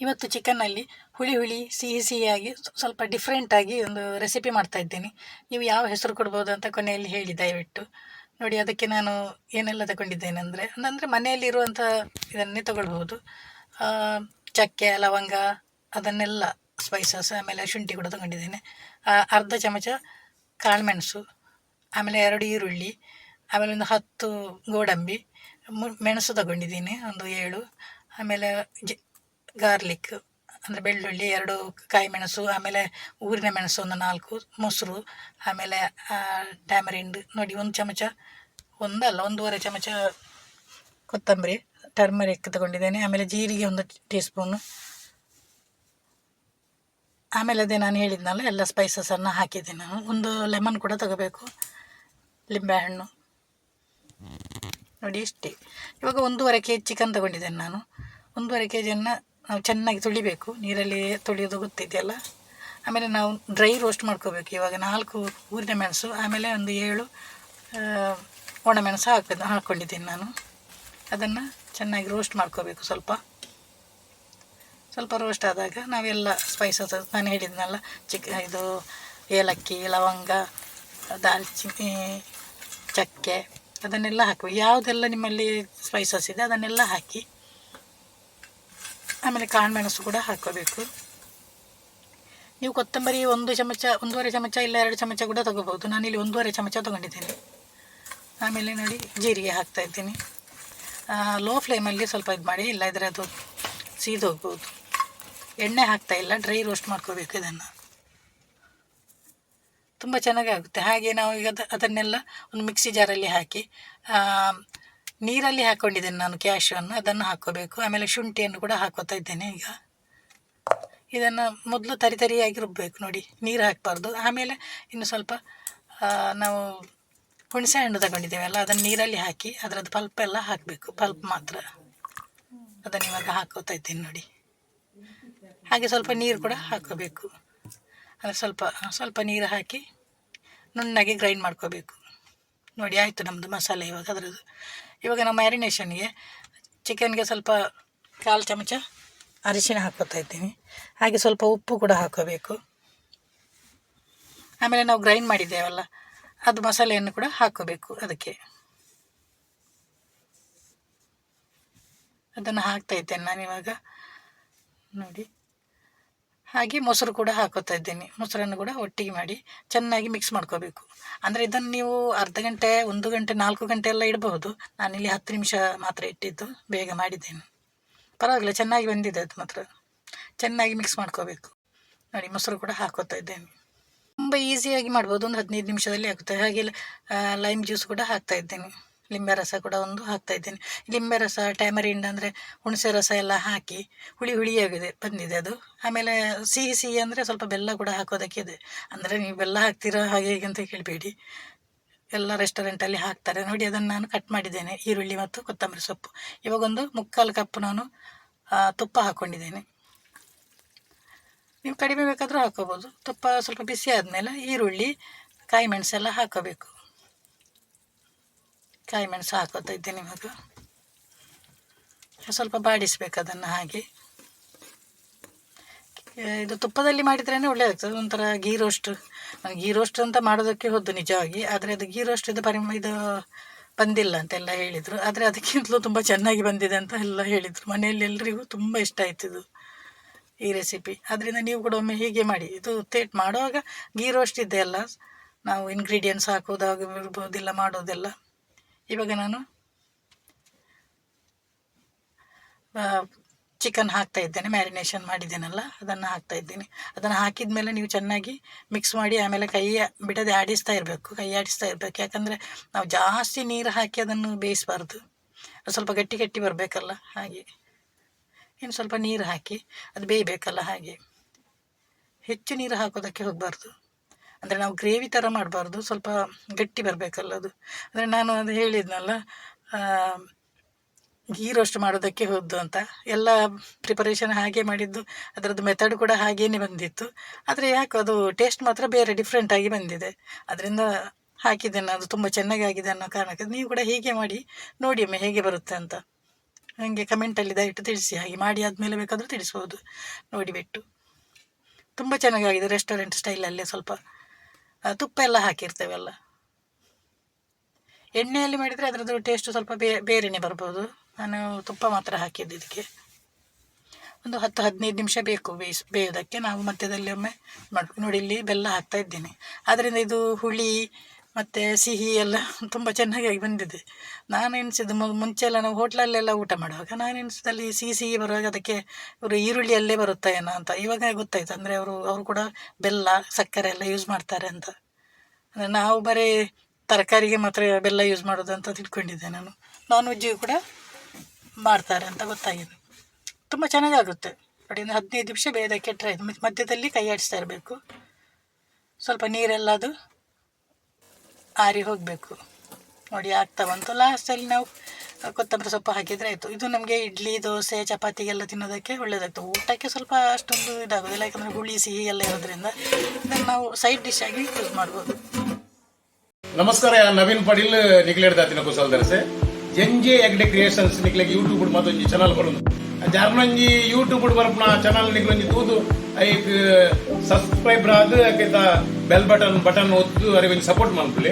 ಇವತ್ತು ಚಿಕನ್ನಲ್ಲಿ ಹುಳಿ ಹುಳಿ ಸಿಹಿ ಸಿಹಿಯಾಗಿ ಸ್ವ- ಸ್ವಲ್ಪ ಡಿಫ್ರೆಂಟಾಗಿ ಒಂದು ರೆಸಿಪಿ ಮಾಡ್ತಾ ಇದ್ದೀನಿ. ನೀವು ಯಾವ ಹೆಸರು ಕೊಡ್ಬೋದು ಅಂತ ಕೊನೆಯಲ್ಲಿ ಹೇಳಿ, ದಯವಿಟ್ಟು. ನೋಡಿ, ಅದಕ್ಕೆ ನಾನು ಏನೆಲ್ಲ ತಗೊಂಡಿದ್ದೇನೆ ಅಂದರೆ ಅಂದರೆ ಮನೆಯಲ್ಲಿರುವಂಥ ಇದನ್ನೇ ತಗೊಳ್ಬೋದು ಚಕ್ಕೆ, ಲವಂಗ, ಅದನ್ನೆಲ್ಲ ಸ್ಪೈಸಸ್ ಆಮೇಲೆ ಶುಂಠಿ ಕೂಡ ತಗೊಂಡಿದ್ದೇನೆ. ಅರ್ಧ ಚಮಚ ಕಾಳುಮೆಣಸು, ಆಮೇಲೆ ಎರಡು ಈರುಳ್ಳಿ, ಆಮೇಲೆ ಒಂದು ಹತ್ತು ಗೋಡಂಬಿ ಮೆಣಸು ತಗೊಂಡಿದ್ದೀನಿ, ಒಂದು ಏಳು, ಆಮೇಲೆ ಗಾರ್ಲಿಕ್, ಅಂದರೆ ಬೆಳ್ಳುಳ್ಳಿ, ಎರಡು ಕಾಯಿ ಮೆಣಸು, ಆಮೇಲೆ ಊರಿನ ಮೆಣಸು ಒಂದು ನಾಲ್ಕು, ಮೊಸರು, ಆಮೇಲೆ ಟ್ಯಾಮರಿಂಡ್ ನೋಡಿ ಒಂದು ಚಮಚ, ಒಂದಲ್ಲ, ಒಂದೂವರೆ ಚಮಚ ಕೊತ್ತಂಬರಿ ಟರ್ಮರಿಕ್ ತಗೊಂಡಿದ್ದೇನೆ, ಆಮೇಲೆ ಜೀರಿಗೆ ಒಂದು ಟೀ ಸ್ಪೂನು ಆಮೇಲೆ ಅದೇ ನಾನು ಹೇಳಿದ್ನಲ್ಲ, ಎಲ್ಲ ಸ್ಪೈಸಸನ್ನು ಹಾಕಿದ್ದೀನಿ ನಾನು. ಒಂದು ಲೆಮನ್ ಕೂಡ ತಗೋಬೇಕು ಲಿಂಬೆಹಣ್ಣು ನೋಡಿ ಇಷ್ಟೇ. ಇವಾಗ ಒಂದೂವರೆ ಕೆ ಜಿ ಚಿಕನ್ ತಗೊಂಡಿದ್ದೇನೆ ನಾನು. ಒಂದೂವರೆ ಕೆ ಜಿಯನ್ನು ನಾವು ಚೆನ್ನಾಗಿ ತುಳಿಬೇಕು, ನೀರಲ್ಲಿ ತೊಳೆಯೋದು ಗೊತ್ತಿದೆಯಲ್ಲ? ಆಮೇಲೆ ನಾವು ಡ್ರೈ ರೋಸ್ಟ್ ಮಾಡ್ಕೋಬೇಕು. ಇವಾಗ ನಾಲ್ಕು ಊರಿನ ಮೆಣಸು, ಆಮೇಲೆ ಒಂದು ಏಳು ಒಣ ಒಣಮೆಣಸು ಹಾಕ್ಬೇಕು ಹಾಕ್ಕೊಂಡಿದ್ದೀನಿ ನಾನು. ಅದನ್ನು ಚೆನ್ನಾಗಿ ರೋಸ್ಟ್ ಮಾಡ್ಕೋಬೇಕು ಸ್ವಲ್ಪ. ಸ್ವಲ್ಪ ರೋಸ್ಟ್ ಆದಾಗ ನಾವೆಲ್ಲ ಸ್ಪೈಸಸ್ ನಾನು ಹೇಳಿದ್ನಲ್ಲ, ಚಿಕ್, ಇದು ಏಲಕ್ಕಿ, ಲವಂಗ ದಾಲ್ಚಿನ್ನಿ ಚಕ್ಕೆ ಅದನ್ನೆಲ್ಲ ಹಾಕಬೇಕು. ಯಾವುದೆಲ್ಲ ನಿಮ್ಮಲ್ಲಿ ಸ್ಪೈಸಸ್ ಇದೆ ಅದನ್ನೆಲ್ಲ ಹಾಕಿ ಆಮೇಲೆ ಕಾಳುಮೆಣಸು ಕೂಡ ಹಾಕೋಬೇಕು ನೀವು ಕೊತ್ತಂಬರಿ ಒಂದು ಚಮಚ, ಒಂದೂವರೆ ಚಮಚ ಇಲ್ಲ ಎರಡು ಚಮಚ ಕೂಡ ತಗೋಬೋದು ನಾನಿಲ್ಲಿ ಒಂದೂವರೆ ಚಮಚ ತೊಗೊಂಡಿದ್ದೀನಿ. ಆಮೇಲೆ ನೋಡಿ, ಜೀರಿಗೆ ಹಾಕ್ತಾ ಇದ್ದೀನಿ. ಲೋ ಫ್ಲೇಮಲ್ಲಿ ಸ್ವಲ್ಪ ಇದು ಮಾಡಿ, ಇಲ್ಲ ಇದ್ರೆ ಅದು ಸೀದೋಗ್ಬೋದು ಎಣ್ಣೆ ಹಾಕ್ತಾ ಇಲ್ಲ ಡ್ರೈ ರೋಸ್ಟ್ ಮಾಡ್ಕೋಬೇಕು ಇದನ್ನು. ತುಂಬ ಚೆನ್ನಾಗಿ ಆಗುತ್ತೆ. ಹಾಗೆ ನಾವು ಈಗ ಅದ- ಅದನ್ನೆಲ್ಲ ಒಂದು ಮಿಕ್ಸಿ ಜಾರಲ್ಲಿ ಹಾಕಿ ನೀರಲ್ಲಿ ಹಾಕ್ಕೊಂಡಿದ್ದೇನೆ ನಾನು ಕ್ಯಾಶನ್ನು, ಅದನ್ನು ಹಾಕ್ಕೋಬೇಕು. ಆಮೇಲೆ ಶುಂಠಿಯನ್ನು ಕೂಡ ಹಾಕೋತಾ ಇದ್ದೇನೆ ಈಗ. ಇದನ್ನು ಮೊದಲು ತರಿ ತರಿಯಾಗಿ ರುಬ್ಬಬೇಕು ನೋಡಿ, ನೀರು ಹಾಕಬಾರ್ದು. ಆಮೇಲೆ ಇನ್ನು ಸ್ವಲ್ಪ ನಾವು ಹುಣಸೆ ಹಣ್ಣು ತಗೊಂಡಿದ್ದೇವಲ್ಲ ಅದನ್ನು ನೀರಲ್ಲಿ ಹಾಕಿ ಅದರದ್ದು ಪಲ್ಪ್ ಎಲ್ಲ ಹಾಕಬೇಕು, ಪಲ್ಪ್ ಮಾತ್ರ. ಅದನ್ನು ಇವಾಗ ಹಾಕೋತಾ ಇದ್ದೀನಿ ನೋಡಿ. ಹಾಗೆ ಸ್ವಲ್ಪ ನೀರು ಕೂಡ ಹಾಕೋಬೇಕು ಅಂದರೆ ಸ್ವಲ್ಪ ಸ್ವಲ್ಪ ನೀರು ಹಾಕಿ ನುಣ್ಣಗೆ ಗ್ರೈಂಡ್ ಮಾಡ್ಕೋಬೇಕು. ನೋಡಿ, ಆಯಿತು ನಮ್ಮದು ಮಸಾಲೆ ಇವಾಗ ಅದರದ್ದು. ಇವಾಗ ನಾವು ಮ್ಯಾರಿನೇಷನ್ಗೆ ಚಿಕನ್ಗೆ ಸ್ವಲ್ಪ ಕಾಲು ಚಮಚ ಅರಿಶಿಣ ಹಾಕೋತಾ ಇದ್ದೀನಿ. ಹಾಗೆ ಸ್ವಲ್ಪ ಉಪ್ಪು ಕೂಡ ಹಾಕೋಬೇಕು. ಆಮೇಲೆ ನಾವು ಗ್ರೈಂಡ್ ಮಾಡಿದ್ದೇವಲ್ಲ, ಅದು ಮಸಾಲೆಯನ್ನು ಕೂಡ ಹಾಕೋಬೇಕು ಅದಕ್ಕೆ. ಅದನ್ನು ಹಾಕ್ತಾ ಇದ್ದೇನೆ ನಾನಿವಾಗ. ನೋಡಿ. ಹಾಗೆ ಮೊಸರು ಕೂಡ ಹಾಕೋತಾ ಇದ್ದೀನಿ. ಮೊಸರನ್ನು ಕೂಡ ಒಟ್ಟಿಗೆ ಮಾಡಿ ಚೆನ್ನಾಗಿ ಮಿಕ್ಸ್ ಮಾಡ್ಕೋಬೇಕು. ಅಂದರೆ ಇದನ್ನು ನೀವು ಅರ್ಧ ಗಂಟೆ, ಒಂದು ಗಂಟೆ, ನಾಲ್ಕು ಗಂಟೆ ಎಲ್ಲ ಇಡಬಹುದು. ನಾನಿಲ್ಲಿ ಹತ್ತು ನಿಮಿಷ ಮಾತ್ರ ಇಟ್ಟಿದ್ದು, ಬೇಗ ಮಾಡಿದ್ದೇನೆ. ಪರವಾಗಿಲ್ಲ, ಚೆನ್ನಾಗಿ ಬಂದಿದೆ ಅದು ಮಾತ್ರ. ಚೆನ್ನಾಗಿ ಮಿಕ್ಸ್ ಮಾಡ್ಕೋಬೇಕು. ನೋಡಿ, ಮೊಸರು ಕೂಡ ಹಾಕೋತಾ ಇದ್ದೇನೆ. ತುಂಬ ಈಸಿಯಾಗಿ ಮಾಡ್ಬೋದು. ಒಂದು ಹದಿನೈದು ನಿಮಿಷದಲ್ಲಿ ಆಗುತ್ತೆ. ಹಾಗೆ ಲೈಮ್ ಜ್ಯೂಸ್ ಕೂಡ ಹಾಕ್ತಾ ಇದ್ದೇನೆ. ಲಿಂಬೆ ರಸ ಕೂಡ ಒಂದು ಹಾಕ್ತಾ ಇದ್ದೇನೆ. ಲಿಂಬೆ ರಸ ಟ್ಯಾಮರಿಂಡ್ ಅಂದರೆ ಹುಣಸೆ ರಸ ಎಲ್ಲ ಹಾಕಿ ಹುಳಿ ಹುಳಿಯಾಗಿದೆ, ಬಂದಿದೆ ಅದು. ಆಮೇಲೆ ಸಿಹಿ ಸಿಹಿ ಅಂದರೆ ಸ್ವಲ್ಪ ಬೆಲ್ಲ ಕೂಡ ಹಾಕೋದಕ್ಕೆ ಇದೆ. ಅಂದರೆ ನೀವು ಬೆಲ್ಲ ಹಾಕ್ತೀರಾ ಹಾಗೆ ಹೀಗೆ ಅಂತ ಕೇಳಬೇಡಿ ಎಲ್ಲ ರೆಸ್ಟೋರೆಂಟಲ್ಲಿ ಹಾಕ್ತಾರೆ. ನೋಡಿ, ಅದನ್ನು ನಾನು ಕಟ್ ಮಾಡಿದ್ದೇನೆ, ಈರುಳ್ಳಿ ಮತ್ತು ಕೊತ್ತಂಬರಿ ಸೊಪ್ಪು. ಇವಾಗೊಂದು ಮುಕ್ಕಾಲು ಕಪ್ ನಾನು ತುಪ್ಪ ಹಾಕ್ಕೊಂಡಿದ್ದೇನೆ ನೀವು ಕಡಿಮೆ ಬೇಕಾದರೂ ಹಾಕೋಬೋದು. ತುಪ್ಪ ಸ್ವಲ್ಪ ಬಿಸಿ ಆದಮೇಲೆ ಈರುಳ್ಳಿ, ಕಾಯಿ ಮೆಣಸೆಲ್ಲ ಹಾಕೋಬೇಕು. ಕಾಯಿ ಮೆಣಸು ಹಾಕೋತಾ ಇದ್ದೀನಿ ಇವಾಗ. ಸ್ವಲ್ಪ ಬಾಡಿಸ್ಬೇಕು ಅದನ್ನು ಹಾಗೆ. ಇದು ತುಪ್ಪದಲ್ಲಿ ಮಾಡಿದ್ರೇ ಒಳ್ಳೆಯದಾಗ್ತದೆ ಒಂಥರ ಗೀ ರೋಸ್ಟ್ ಗೀ ರೋಸ್ಟ್ ಅಂತ ಮಾಡೋದಕ್ಕೆ ಹೋದ್ದು ನಿಜವಾಗಿ. ಆದರೆ ಅದು ಗೀ ರೋಸ್ಟ್ ಇದು ಪರಿಮ ಇದು ಬಂದಿಲ್ಲ ಅಂತೆಲ್ಲ ಹೇಳಿದರು. ಆದರೆ ಅದಕ್ಕಿಂತಲೂ ತುಂಬ ಚೆನ್ನಾಗಿ ಬಂದಿದೆ ಅಂತ ಎಲ್ಲ ಹೇಳಿದರು. ಮನೆಯಲ್ಲಿ ಎಲ್ರಿಗೂ ತುಂಬ ಇಷ್ಟ ಆಯ್ತು ಇದು, ಈ ರೆಸಿಪಿ ಅದರಿಂದ ನೀವು ಕೂಡ ಒಮ್ಮೆ ಹೀಗೆ ಮಾಡಿ. ಇದು ತೇಟ್ ಮಾಡುವಾಗ ಗೀ ರೋಸ್ಟ್ ಇದೆ ಅಲ್ಲ. ನಾವು ಇಂಗ್ರೀಡಿಯೆಂಟ್ಸ್ ಹಾಕೋದಾಗಿರ್ಬೋದಿಲ್ಲ ಮಾಡೋದೆಲ್ಲ. ಇವಾಗ ನಾನು ಚಿಕನ್ ಹಾಕ್ತಾ ಇದ್ದೇನೆ ಮ್ಯಾರಿನೇಷನ್ ಮಾಡಿದ್ದೇನಲ್ಲ, ಅದನ್ನು ಹಾಕ್ತಾ ಇದ್ದೀನಿ. ಅದನ್ನು ಹಾಕಿದ ಮೇಲೆ ನೀವು ಚೆನ್ನಾಗಿ ಮಿಕ್ಸ್ ಮಾಡಿ, ಆಮೇಲೆ ಕೈ ಬಿಡದೆ ಆಡಿಸ್ತಾ ಇರಬೇಕು, ಕೈ ಆಡಿಸ್ತಾ ಇರಬೇಕು. ಯಾಕಂದರೆ ನಾವು ಜಾಸ್ತಿ ನೀರು ಹಾಕಿ ಅದನ್ನು ಬೇಯಿಸಬಾರ್ದು. ಸ್ವಲ್ಪ ಗಟ್ಟಿ ಗಟ್ಟಿ ಬರಬೇಕಲ್ಲ, ಹಾಗೆ. ಇನ್ನು ಸ್ವಲ್ಪ ನೀರು ಹಾಕಿ, ಅದು ಬೇಯಬೇಕಲ್ಲ, ಹಾಗೆ. ಹೆಚ್ಚು ನೀರು ಹಾಕೋದಕ್ಕೆ ಹೋಗಬಾರ್ದು. ಅಂದರೆ ನಾವು ಗ್ರೇವಿ ಥರ ಮಾಡಬಾರ್ದು, ಸ್ವಲ್ಪ ಗಟ್ಟಿ ಬರಬೇಕಲ್ಲ ಅದು. ಅಂದರೆ ನಾನು ಅದು ಹೇಳಿದ್ನಲ್ಲ ಗೀ ರೋಸ್ಟ್ ಮಾಡೋದಕ್ಕೆ ಹೋದ್ದು ಅಂತ. ಎಲ್ಲ ಪ್ರಿಪರೇಷನ್ ಹಾಗೆ ಮಾಡಿದ್ದು, ಅದರದ್ದು ಮೆಥಡ್ ಕೂಡ ಹಾಗೇನೆ ಬಂದಿತ್ತು. ಆದರೆ ಯಾಕೆ ಅದು ಟೇಸ್ಟ್ ಮಾತ್ರ ಬೇರೆ ಡಿಫ್ರೆಂಟಾಗಿ ಬಂದಿದೆ. ಅದರಿಂದ ಹಾಕಿದ್ದೇನೆ ಅದು ತುಂಬ ಚೆನ್ನಾಗಿ ಆಗಿದೆ ಅನ್ನೋ ಕಾರಣಕ್ಕೆ ನೀವು ಕೂಡ ಹೀಗೆ ಮಾಡಿ, ನೋಡಿ ಅಮ್ಮ ಹೇಗೆ ಬರುತ್ತೆ ಅಂತ. ನನಗೆ ಕಮೆಂಟಲ್ಲಿ ದಯವಿಟ್ಟು ತಿಳಿಸಿ, ಹಾಗೆ ಮಾಡಿ ಆದಮೇಲೆ ಬೇಕಾದರೂ ತಿಳಿಸ್ಬೋದು. ನೋಡಿಬಿಟ್ಟು ತುಂಬ ಚೆನ್ನಾಗಾಗಿದೆ ರೆಸ್ಟೋರೆಂಟ್ ಸ್ಟೈಲಲ್ಲೇ ಸ್ವಲ್ಪ. ತುಪ್ಪ ಎಲ್ಲ ಹಾಕಿರ್ತೇವಲ್ಲ ಎಣ್ಣೆಯಲ್ಲಿ ಮಾಡಿದರೆ ಅದರದ್ದು ಟೇಸ್ಟ್ ಸ್ವಲ್ಪ ಬೇ ಬೇರೆಯೇ ಬರ್ಬೋದು. ನಾನು ತುಪ್ಪ ಮಾತ್ರ ಹಾಕಿದ್ದು ಇದಕ್ಕೆ ಒಂದು ಹತ್ತು, ಹದಿನೈದು ನಿಮಿಷ ಬೇಕು ಬೇಯಿಸ್, ಬೇಯೋದಕ್ಕೆ. ನಾವು ಮಧ್ಯದಲ್ಲಿ ಒಮ್ಮೆ ಮಾಡಿ ನೋಡಿ ಇಲ್ಲಿ ಬೆಲ್ಲ ಹಾಕ್ತಾ ಇದ್ದೇನೆ. ಆದ್ದರಿಂದ ಇದು ಹುಳಿ ಮತ್ತು ಸಿಹಿ ಎಲ್ಲ ತುಂಬ ಚೆನ್ನಾಗಿ ಆಗಿ ಬಂದಿದೆ. ನಾನು ಎಣಿಸಿದ್ದು ಮುಂಚೆ ಎಲ್ಲ ನಾವು ಹೋಟ್ಲಲ್ಲೆಲ್ಲ ಊಟ ಮಾಡುವಾಗ ನಾನು ಎಣಿಸಿದಲ್ಲಿ ಸಿಹಿ ಸಿಹಿ ಬರುವಾಗ ಅದಕ್ಕೆ ಇವರು ಈರುಳ್ಳಿಯಲ್ಲೇ ಬರುತ್ತಾ ಏನೋ ಅಂತ. ಇವಾಗ ಗೊತ್ತಾಯ್ತು. ಅಂದರೆ ಅವರು ಅವರು ಕೂಡ ಬೆಲ್ಲ, ಸಕ್ಕರೆ ಎಲ್ಲ ಯೂಸ್ ಮಾಡ್ತಾರೆ ಅಂತ. ಅಂದರೆ ನಾವು ಬರೀ ತರಕಾರಿಗೆ ಮಾತ್ರ ಬೆಲ್ಲ ಯೂಸ್ ಮಾಡೋದು ಅಂತ ತಿಳ್ಕೊಂಡಿದ್ದೆ ನಾನು. ನಾನ್ ವೆಜ್ಜಿಗೂ ಕೂಡ ಮಾಡ್ತಾರೆ ಅಂತ ಗೊತ್ತಾಗಿದೆ. ತುಂಬ ಚೆನ್ನಾಗಾಗುತ್ತೆ. ಇನ್ನು ಹದಿನೈದು ನಿಮಿಷ ಬೇಯೋದಕ್ಕೆ ಟ್ರೈ ಮಧ್ಯದಲ್ಲಿ ಕೈ ಆಡಿಸ್ತಾ ಇರಬೇಕು. ಸ್ವಲ್ಪ ನೀರೆಲ್ಲ ಅದು ಆರಿ ಹೋಗಬೇಕು. ನೋಡಿ, ಆಗ್ತಾ ಬಂತು. ಲಾಸ್ಟಲ್ಲಿ ನಾವು ಕೊತ್ತಂಬರಿ ಸೊಪ್ಪು ಹಾಕಿದರೆ ಆಯಿತು. ಇದು ನಮಗೆ ಇಡ್ಲಿ, ದೋಸೆ, ಚಪಾತಿಗೆಲ್ಲ ತಿನ್ನೋದಕ್ಕೆ ಒಳ್ಳೆಯದಾಗ್ತದೆ ಊಟಕ್ಕೆ ಸ್ವಲ್ಪ ಅಷ್ಟೊಂದು ಇದಾಗೋದಿಲ್ಲ. ಯಾಕಂದರೆ ಹುಳಿ, ಸಿಹಿ ಎಲ್ಲ ಇರೋದ್ರಿಂದ ಇದನ್ನು ನಾವು ಸೈಡ್ ಡಿಶ್ ಆಗಿ ಯೂಸ್ ಮಾಡ್ಬೋದು. ನಮಸ್ಕಾರ ನವೀನ್ ಪಡೀಲ್ ಗುಸಲ್ ದರ್ಸೆ ಜಂಗೆ ಎಗ್ಡೆ ಕ್ರಿಯೇಷನ್ಸ್ ನಿಕ್ಲೆಗ್ ಯೂಟ್ಯೂಬ್ ಮತ್ತೊಂದು ಚಾನಲ್ ಬರೋದು ಜಾರ್ನಂಜಿ ಯೂಟ್ಯೂಬ್ ಬರಪ್ನ ಚಾನಲ್ ನಿಗ್ಲೊಂಜಿ ತೂದು ಐಕ್ ಸಬ್ಸ್ಕ್ರೈಬ್ ಆದ್ ಬೆಲ್ ಬಟನ್ ಬಟನ್ ಒತ್ತು, ಅರಿವಿನ ಸಪೋರ್ಟ್ ಮಾಡ್ಬೇಕು